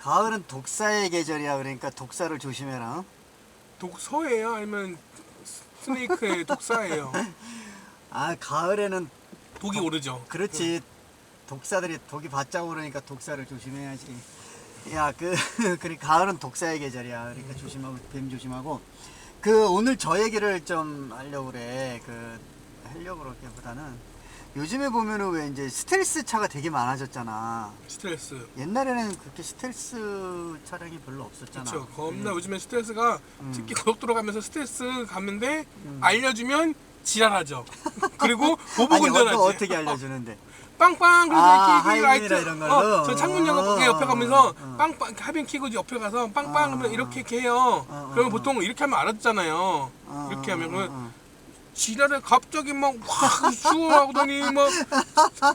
가을은 독사의 계절이야. 그러니까 독사를 조심해라. 독서예요? 아니면 스- 스네이크의 독사예요? 아 가을에는 독이 오르죠. 그렇지. 독사들이 독이 바짝 오르니까 독사를 조심해야지. 야, 그, 그래, 가을은 독사의 계절이야. 그러니까 조심하고, 뱀 조심하고. 그, 오늘 저 얘기를 좀 하려고 그래. 그, 하려고 그러기보다는. 요즘에 보면은 왜 이제 스텔스 차가 되게 많아졌잖아. 스트레스. 옛날에는 그렇게 스텔스 차량이 별로 없었잖아. 그렇죠. 겁나 요즘에 스트레스가 음. 특히 고속도로 가면서 스트레스 가는데 음. 알려주면 지랄하죠. 그리고 아니, 보복운전하지. 어, 어떻게 알려주는데? 빵빵 그래서 아, 이렇게 하이빔이라 이런 걸로? 어, 저 창문 열고 그 옆에 가면서 어, 어. 빵빵 하빈 키고 옆에 가서 빵빵 아, 하면 이렇게 이렇게 해요. 어, 어, 그러면 어. 보통 이렇게 하면 알았잖아요. 어, 이렇게 어, 하면은 어, 어. 지랄에 갑자기 막확 슈하더니 막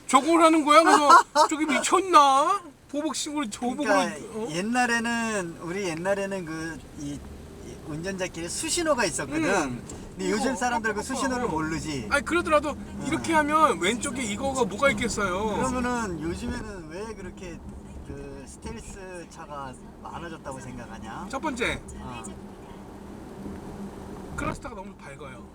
저걸 하는 거야. 그래서 저기 미쳤나? 보복식으로 보복으로 그러니까 어? 옛날에는 우리 옛날에는 그 이 운전자끼리 수신호가 있었거든. 음. 근데 요즘 사람들 그 수신호를 깜빡. 모르지. 아니 그러더라도 이렇게 하면 왼쪽에 이거가 뭐가 있겠어요. 그러면은 요즘에는 왜 그렇게 그 스텔스 차가 많아졌다고 생각하냐? 첫 번째 아, 클러스터가 너무 밝아요.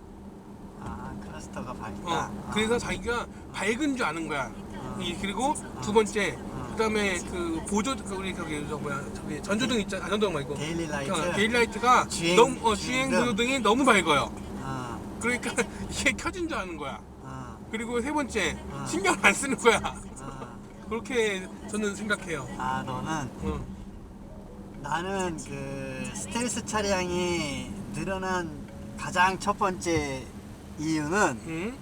아 클러스터가 밝다. 어, 아, 그래서 자기가 밝은 줄 아는 거야. 아. 이 그리고 두 번째 그다음에 그 보조 그 우리 저기 저 뭐야 저기 전조등 있잖아 아, 전조등 말고 데일리 라이트. 어, 데일 라이트가 주행- 너무 어, 주행 주행등. 보조등이 너무 밝아요. 아, 그러니까 이게 켜진 줄 아는 거야. 아, 그리고 세 번째 아. 신경 안 쓰는 거야. 아, 그렇게 저는 생각해요. 아 너는 어. 나는 그 스텔스 차량이 늘어난 가장 첫 번째 이유는 응?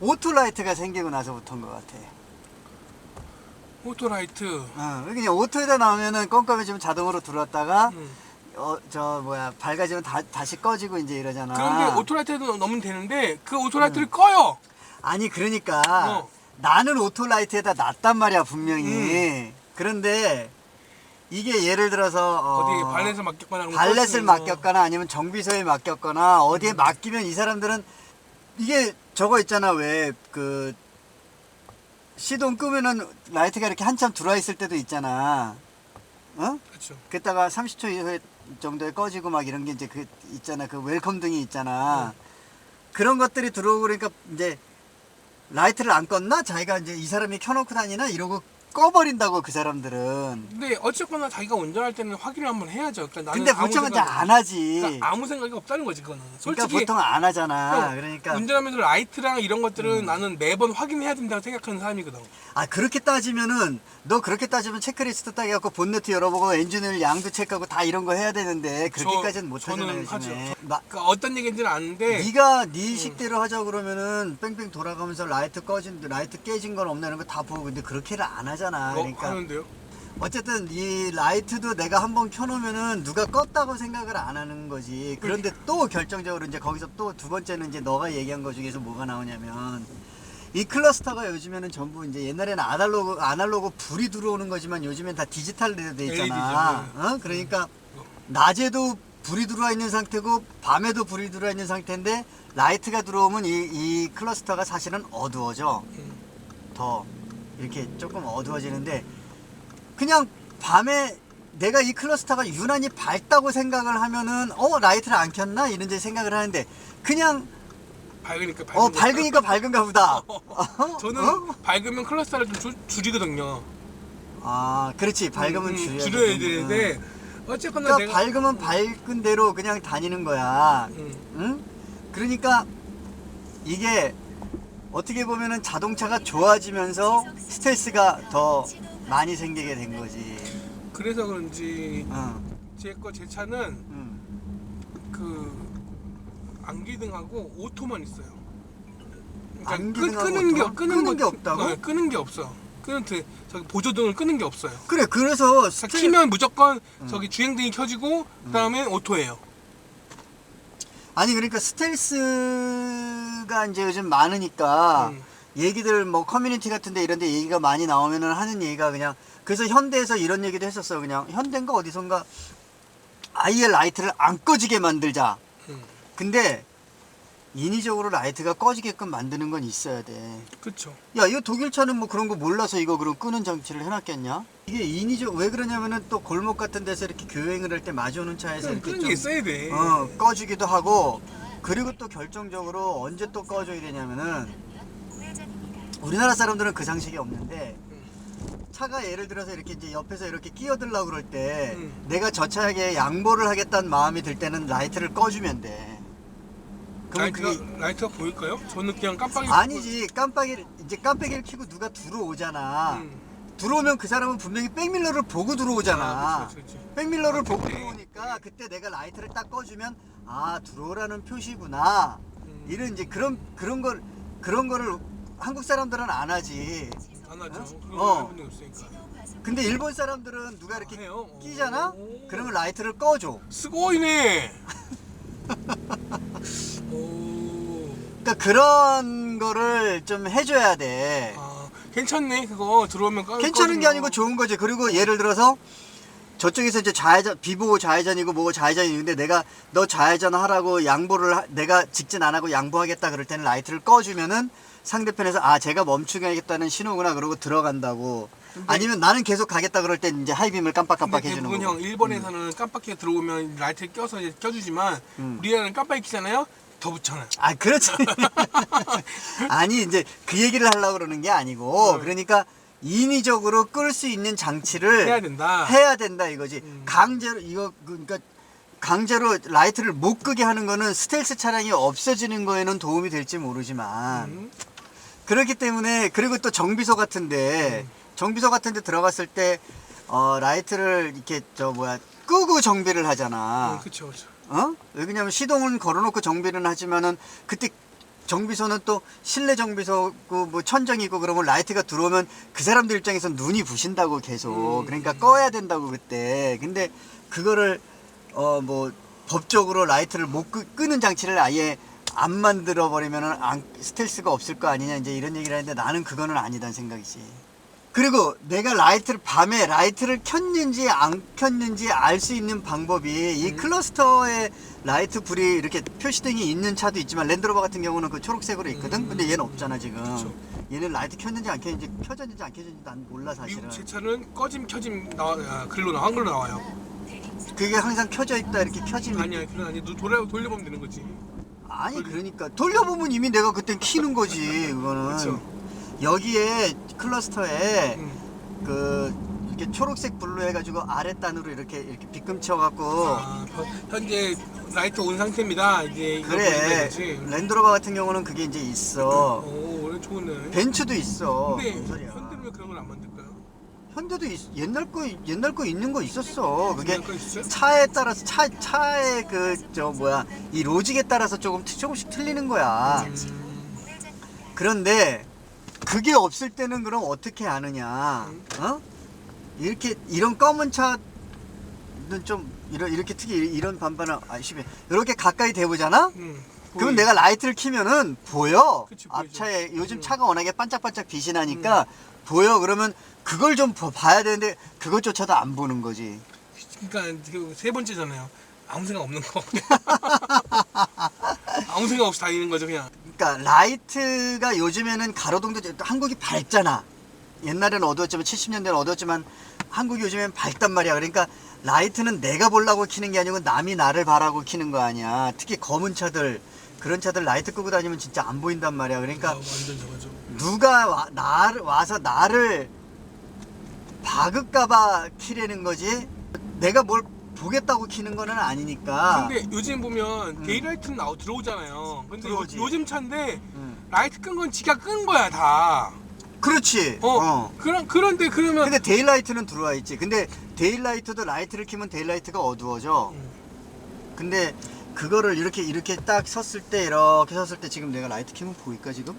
오토라이트가 생기고 나서부터인 것 같아. 오토라이트. 어, 그냥 오토에다 나오면은 껌껌해지면 자동으로 들어왔다가 응. 어저 뭐야 밝아지면 다, 다시 꺼지고 이제 이러잖아. 그런데 오토라이트도 넣으면 되는데 그 오토라이트를 꺼요. 아니 그러니까 어. 나는 오토라이트에다 놨단 말이야 분명히. 음. 그런데 이게 예를 들어서 어, 어디 발렛을 맡겼거나 발렛을 맡겼거나 아니면 정비소에 맡겼거나 음. 어디에 맡기면 이 사람들은 이게 저거 있잖아 왜 그 시동 끄면은 라이트가 이렇게 한참 들어와 있을 때도 있잖아. 어? 그렇죠. 그랬다가 30초 이후에 정도에 꺼지고 막 이런 게 이제 그 있잖아. 그 웰컴 등이 있잖아. 그런 것들이 들어오고 그러니까 이제 라이트를 안 껐나? 자기가 이제 이 사람이 켜놓고 다니나? 이러고 꺼버린다고 그 사람들은. 근데 어쨌거나 자기가 운전할 때는 확인을 한번 해야죠. 그러니까 나는 근데 아무 보통은 생각- 잘안 하지. 그러니까 아무 생각이 없다는 거지 그거는. 그러니까 솔직히 보통 안 하잖아. 형, 그러니까 음. 운전하면서 라이트랑 이런 것들은 나는 매번 확인해야 된다고 생각하는 사람이거든. 아 그렇게 따지면은 너 그렇게 따지면 체크리스트 딱 해갖고 본네트 열어보고 엔진을 양도 체크하고 다 이런 거 해야 되는데 그렇게까지는 못 하잖아 저는 요즘에. 하죠. 마- 그러니까 어떤 얘기인지는 아는데 네가 네 식대로 하자 그러면은 뺑뺑 돌아가면서 라이트 꺼진 라이트 깨진 건 없나 이런 거 다 보고 근데 그렇게를 안 하잖아. 뭐 그러니까 하는데요. 어쨌든 이 라이트도 내가 한번 켜놓으면은 누가 껐다고 생각을 안 하는 거지. 그런데 또 결정적으로 이제 거기서 또 두 번째는 이제 너가 얘기한 거 중에서 뭐가 나오냐면 이 클러스터가 요즘에는 전부 이제 옛날에는 아날로그 아날로그 불이 들어오는 거지만 요즘엔 다 디지털로 돼 있잖아. LED 죠. 어? 그러니까 낮에도 불이 들어와 있는 상태고 밤에도 불이 들어와 있는 상태인데 라이트가 들어오면 이, 이 클러스터가 사실은 어두워져. 음. 더 이렇게 조금 어두워지는데 그냥 밤에 내가 이 클러스터가 유난히 밝다고 생각을 하면은 어 라이트를 안 켰나 이런 데 생각을 하는데 그냥 밝으니까 밝은 어 거. 밝으니까 밝은가 보다. 저는 어? 밝으면 클러스터를 좀 줄- 줄이거든요. 아 그렇지 밝으면 음, 줄여야, 줄여야 되는구나. 되는데 어쨌거나 그러니까 내가 밝으면 밝은 대로 그냥 다니는 거야. 음, 응? 그러니까 이게 어떻게 보면은 자동차가 좋아지면서 스트레스가 더 많이 생기게 된 거지. 그래서 그런지 어. 제 거 제 차는 응. 그 안기등하고 오토만 있어요. 그러니까 안기등하고 끄는 게 오토만? 끄는, 끄는 거- 게 없다고? 어, 끄는 게 없어. 끄는 그 저기 보조등을 끄는 게 없어요. 그래 그래서 자, 스트 키면 무조건 음. 저기 주행등이 켜지고 그다음에 오토예요. 아니 그러니까 스텔스 가 이제 요즘 많으니까 음. 얘기들 뭐 커뮤니티 같은데 이런데 얘기가 많이 나오면은 하는 얘기가 그냥 그래서 현대에서 이런 얘기도 했었어요 그냥 현대인가 어디선가 아예 라이트를 안 꺼지게 만들자 음. 근데 인위적으로 라이트가 꺼지게끔 만드는 건 있어야 돼. 그쵸. 야, 이거 독일 차는 뭐 그런 거 몰라서 이거 그럼 끄는 장치를 해놨겠냐? 이게 인위적 왜 그러냐면은 또 골목 같은 데서 이렇게 교행을 할 때 마주오는 차에서 이렇게 끄는 좀게 있어야 돼. 어, 꺼주기도 하고 그리고 또 결정적으로 언제 또 꺼줘야 되냐면은 우리나라 사람들은 그 상식이 없는데 차가 예를 들어서 이렇게 이제 옆에서 이렇게 끼어들려고 그럴 때 음. 내가 저 차에게 양보를 하겠다는 마음이 들 때는 라이트를 꺼주면 돼. 그러면 라이트가, 그게 라이트가 보일까요? 저는 그냥 깜빡이. 아니지 깜빡이 이제 깜빡이를 켜고 누가 들어오잖아. 음. 들어오면 그 사람은 분명히 백밀러를 보고 들어오잖아. 아, 그치, 그치, 그치. 백밀러를 보고 네. 들어오니까 그때 내가 라이트를 딱 꺼주면 아 들어오라는 표시구나. 음. 이런 이제 그런 그런 걸 그런 거를 한국 사람들은 안 하지. 안 하죠. 어? 그런 없으니까. 근데 일본 사람들은 누가 이렇게 아, 해요? 끼잖아? 오. 그러면 라이트를 꺼줘. 스고이네. 오. 그러니까 그런 거를 좀 해줘야 돼. 아, 괜찮네. 그거 들어오면 꺼. 괜찮은 게 꺼지면. 아니고 좋은 거지. 그리고 예를 들어서 저쪽에서 이제 좌회전 비보고 좌회전이고 뭐고 좌회전이는데 내가 너 좌회전 하라고 양보를 하- 내가 직진 안 하고 양보하겠다 그럴 때는 라이트를 꺼주면은 상대편에서 아 제가 멈추게 하겠다는 신호구나 그러고 들어간다고 아니면 나는 계속 가겠다 그럴 때 이제 하이빔을 깜빡깜빡 근데 해주는 대부분 거고 형 일본에서는 깜빡이가 들어오면 라이트를 껴서 이제 껴주지만 음. 우리나라는 깜빡이 켜잖아요. 더 붙잖아요. 아 그렇지 아니 이제 그 얘기를 하려고 그러는 게 아니고 음. 그러니까 인위적으로 끌 수 있는 장치를 해야 된다. 해야 된다 이거지. 음. 강제로 이거 그러니까 강제로 라이트를 못 끄게 하는 거는 스텔스 차량이 없어지는 거에는 도움이 될지 모르지만 음. 그렇기 때문에 그리고 또 정비소 같은데 음. 정비소 같은데 들어갔을 때 어, 라이트를 이렇게 저 뭐야 끄고 정비를 하잖아. 음, 그쵸, 그쵸. 어? 왜냐면 시동은 걸어놓고 정비는 하지만은 그때 정비소는 또 실내 정비소고 뭐 천정이고 그러면 라이트가 들어오면 그 사람들 입장에선 눈이 부신다고 계속 음. 그러니까 꺼야 된다고 그때 근데 그거를 어 뭐 법적으로 라이트를 못 끄, 끄는 장치를 아예 안 만들어 버리면은 안, 스텔스가 없을 거 아니냐 이제 이런 얘기를 하는데 나는 그거는 아니다는 생각이지. 그리고 내가 라이트를 밤에 라이트를 켰는지 안 켰는지 알 수 있는 방법이 이 음. 클러스터에 라이트 불이 이렇게 표시등이 있는 차도 있지만 랜드로버 같은 경우는 그 초록색으로 있거든. 음. 근데 얘는 없잖아 지금. 그쵸. 얘는 라이트 켰는지 안 켰는지 켜졌는지 안 켜졌는지 난 몰라 사실은. 미국 제 차는 꺼짐 켜짐 나와 아, 글로 나와 한글로 나와요. 그게 항상 켜져 있다 이렇게 켜지면 아니야, 그건 아니. 너 돌려 돌려보면 되는 거지. 아니 그러니까 돌려보면 이미 내가 그땐 키는 거지 그거는. 그쵸. 여기에 클러스터에 음. 그 이렇게 초록색 블루 해가지고 아랫단으로 이렇게 이렇게 빗금쳐 갖고 아, 현- 현재 라이트 온 상태입니다. 이제 이거 보이는 그래 거지. 랜드로버 같은 경우는 그게 이제 있어 오, 원래 좋네. 벤츠도 있어 근데 소리야 현대는 왜 그런 걸 안 만들까요? 현대도 있- 옛날 거 옛날 거 있는 거 있었어 그게 있어요? 차에 따라서 차 차의 그 저 뭐야 이 로직에 따라서 조금 트- 조금씩 틀리는 거야 음, 그런데 그게 없을 때는 그럼 어떻게 아느냐 음. 어 이렇게 이런 검은 차는 좀 이런 이렇게 특히 이런 반반을 아시면 이렇게 가까이 대보잖아 음, 그럼 내가 라이트를 키면은 보여. 그치, 보이죠. 앞차에 요즘 음. 차가 워낙에 반짝반짝 빛이 나니까 보여. 그러면 그걸 좀 봐- 봐야 되는데 그것조차도 안 보는 거지. 그러니까 그 세 번째잖아요. 아무 생각 없는 거. 아무 생각 없이 다니는 거죠 그냥. 그러니까 라이트가 요즘에는 가로등도 한국이 밝잖아. 옛날에는 어두웠지만 70년대는 어두웠지만 한국이 요즘엔 밝단 말이야. 그러니까 라이트는 내가 보려고 키는 게 아니고 남이 나를 바라고 키는 거 아니야. 특히 검은 차들 그런 차들 라이트 끄고 다니면 진짜 안 보인단 말이야. 아, 그러니까 저거죠. 누가 와, 나를 와서 나를 박을까봐 키라는 거지. 내가 뭘 보겠다고 키는 거는 아니니까. 근데 요즘 보면 데이라이트는 나오 들어오잖아요. 근데 요, 음. 들어오지. 요즘 차인데 음. 라이트 끈 건 지가 끈 거야 다. 그렇지. 어. 어. 그런 그런데 그러면 근데 데일라이트는 들어와 있지. 근데 데일라이트도 라이트를 켜면 데일라이트가 어두워져. 음. 근데 그거를 이렇게 이렇게 딱 섰을 때 이렇게 섰을 때 지금 내가 라이트 켜면 보일까 지금?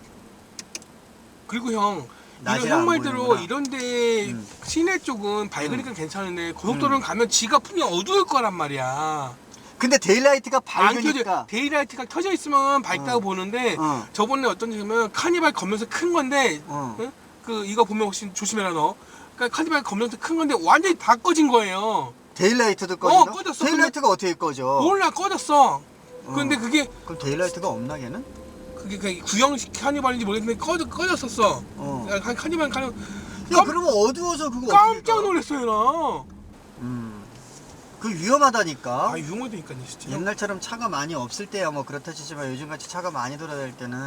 그리고 형 이런 형안 말대로 보이는구나. 이런데 음. 시내 쪽은 밝으니까 괜찮은데 고속도로는 가면 지가 분명 어두울 거란 말이야. 근데 데일라이트가 안 켜져 밝으니까. 데이라이트가 켜져 있으면 밝다고 어. 보는데 어. 저번에 어떤 적이면 카니발 검면서 큰 건데 어. 응? 그 이거 보면 혹시 조심해라 너. 그러니까 카니발 검면서 큰 건데 완전히 다 꺼진 거예요. 데일라이트도 꺼져. 꺼졌어. 데일라이트가 어떻게 꺼져? 몰라 꺼졌어. 근데 어. 그게 그럼 데일라이트가 없나 걔는? 그게 그 구형식 카니발인지 모르겠는데 꺼져 꺼졌었어. 어. 야, 카- 카니발 카니 야 깜- 그러면 어두워서 그거 깜짝 어떻게 놀랐어요 나. 음. 그 위험하다니까. 아 유머니까요 진짜. 옛날처럼 차가 많이 없을 때야 뭐 그렇다 치지만 요즘같이 차가 많이 돌아다닐 때는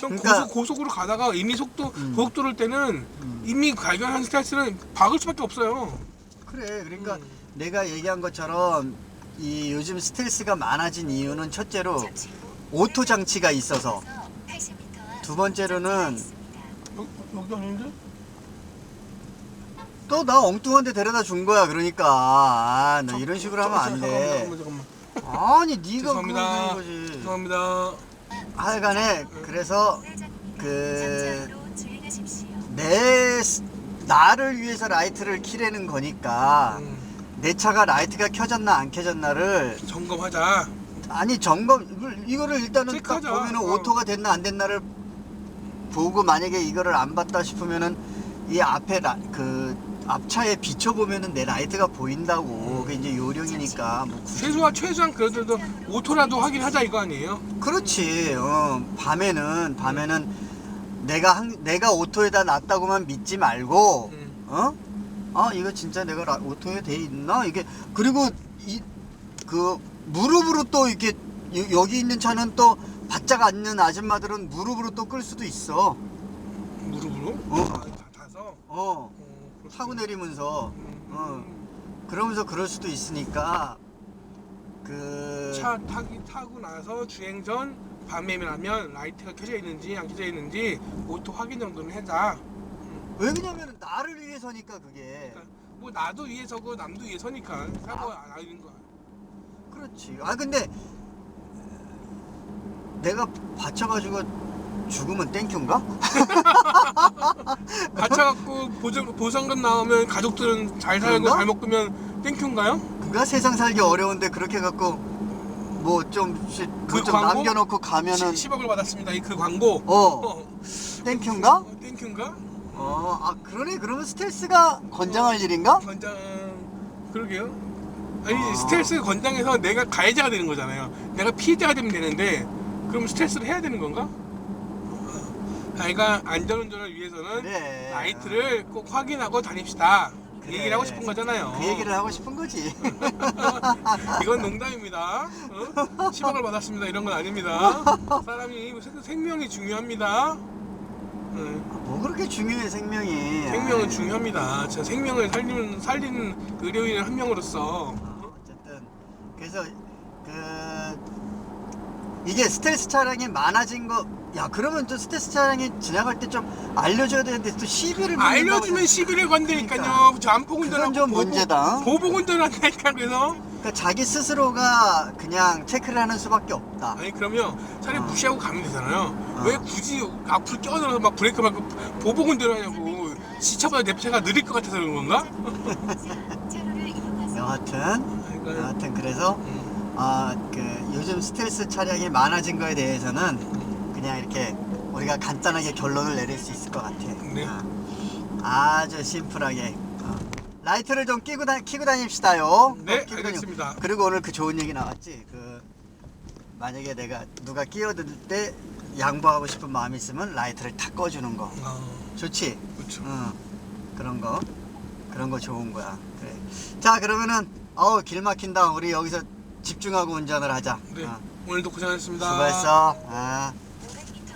형 그러니까- 고속 고속으로 가다가 이미 속도 음. 고속도로일 때는 음. 이미 발견한 스트레스는 박을 수밖에 없어요. 그래 그러니까 음. 내가 얘기한 것처럼 이 요즘 스트레스가 많아진 이유는 첫째로 오토 장치가 있어서 80m 앞두 번째로는 여, 여기 아닌데? 또 나 엉뚱한 데 데려다 준 거야 그러니까 아, 너 이런 식으로 하면 안 돼. 잠깐만 잠깐만. 아니 네가 죄송합니다. 거지. 죄송합니다. 하여간에 그래서 우회전입니다. 그-. 내 스- 나를 위해서 라이트를 키려는 거니까 음, 내 차가 라이트가 켜졌나 안 켜졌나를 점검하자. 아니 점검 이걸- 이거를 일단은 딱 체크하자. 보면은 어. 오토가 됐나 안 됐나를 보고 만약에 이거를 안 봤다 싶으면은 이 앞에 라, 그 앞차에 비춰 보면은 내 라이트가 보인다고 그게 이제 요령이니까 뭐 굳이- 최소한 최소한 그래도 오토라도 확인하자 이거 아니에요? 그렇지 어, 밤에는 밤에는 내가 한, 내가 오토에다 놨다고만 믿지 말고 음. 어? 아 이거 진짜 내가 라- 오토에 돼 있나 이게 그리고 이 그 무릎으로 또 이렇게 여- 여기 있는 차는 또 바짝 앉는 아줌마들은 무릎으로 또 끌 수도 있어 무릎으로? 어. 아, 다 타서. 어 어. 타고 내리면서 음, 어. 음. 그러면서 그럴 수도 있으니까 그 차 타기 타고 나서 주행 전 밤에라면 라이트가 켜져 있는지 안 켜져 있는지 오토 확인 정도는 해자. 왜 그러냐면 나를 위해서니까 그게 뭐 나도 위에서고 남도 위에서니까 사고 아. 안 하는 거야. 그렇지 아 근데 내가 받쳐가지고 죽으면 땡큐인가? 받쳐갖고 보정, 보상금 나오면 가족들은 잘 살고 그런가? 잘 먹으면 땡큐인가요? 그가 세상 살기 어려운데 그렇게 갖고 뭐좀 그 뭐좀 광고? 남겨놓고 가면은 10억을 받았습니다. 이 그 광고. 어 어. 땡큐인가? 어, 땡큐인가? 어 아 그러네 그러면 스트레스가 건장할 일인가? 건장 그러게요. 아니 아. 스트레스 건장해서 내가 가해자가 되는 거잖아요. 내가 피해자가 되면 되는데 그럼 스트레스를 해야 되는 건가? 아이가 안전운전을 위해서는 그래 라이트를 꼭 확인하고 다닙시다. 그 그래. 얘기를 하고 싶은 거잖아요. 그 얘기를 하고 싶은 거지 이건 농담입니다. 어? 10억을 받았습니다. 이런 건 아닙니다. 사람이 생- 생명이 중요합니다. 어, 뭐 그렇게 중요해 생명이 생명은 아이. 중요합니다. 저 생명을 살리는 살리는 의료인 한 명으로서 그래서 그 이게 스텔스 차량이 많아진 거 야 그러면 또 스텔스 차량이 지나갈 때 좀 알려줘야 되는데 또 시비를 알려주면 시비를 건드니까요. 그러니까. 저 안폭운전하고 그건 좀 문제다. 보복 운전을 한다니까 그래서 그러니까 자기 스스로가 그냥 체크를 하는 수밖에 없다. 아니 그러면 차라리 어. 무시하고 가면 되잖아요. 어. 왜 굳이 앞으로 껴들어서 막 브레이크 밟고 보복 운전을 하냐고. 지차보다 내 차가 느릴 것 같아서 그런 건가? 여하튼 그러니까, 여하튼 그래서 음, 아그 요즘 스텔스 차량이 많아진 거에 대해서는 그냥 이렇게 우리가 간단하게 결론을 내릴 수 있을 것 같아. 네. 아, 아주 심플하게 어. 라이트를 좀 끼고 다 키고 다닙시다요. 네, 꼭 끼고 다니- 알겠습니다. 그리고 오늘 그 좋은 얘기 나왔지. 그 만약에 내가 누가 끼어들 때 양보하고 싶은 마음이 있으면 라이트를 다 꺼주는 거. 아, 좋지. 그렇죠. 응. 그런 거 그런 거 좋은 거야. 그래. 자 그러면은 어우 길 막힌다. 우리 여기서 집중하고 운전을 하자. 네. 어. 오늘도 고생하셨습니다. 수고했어. 아.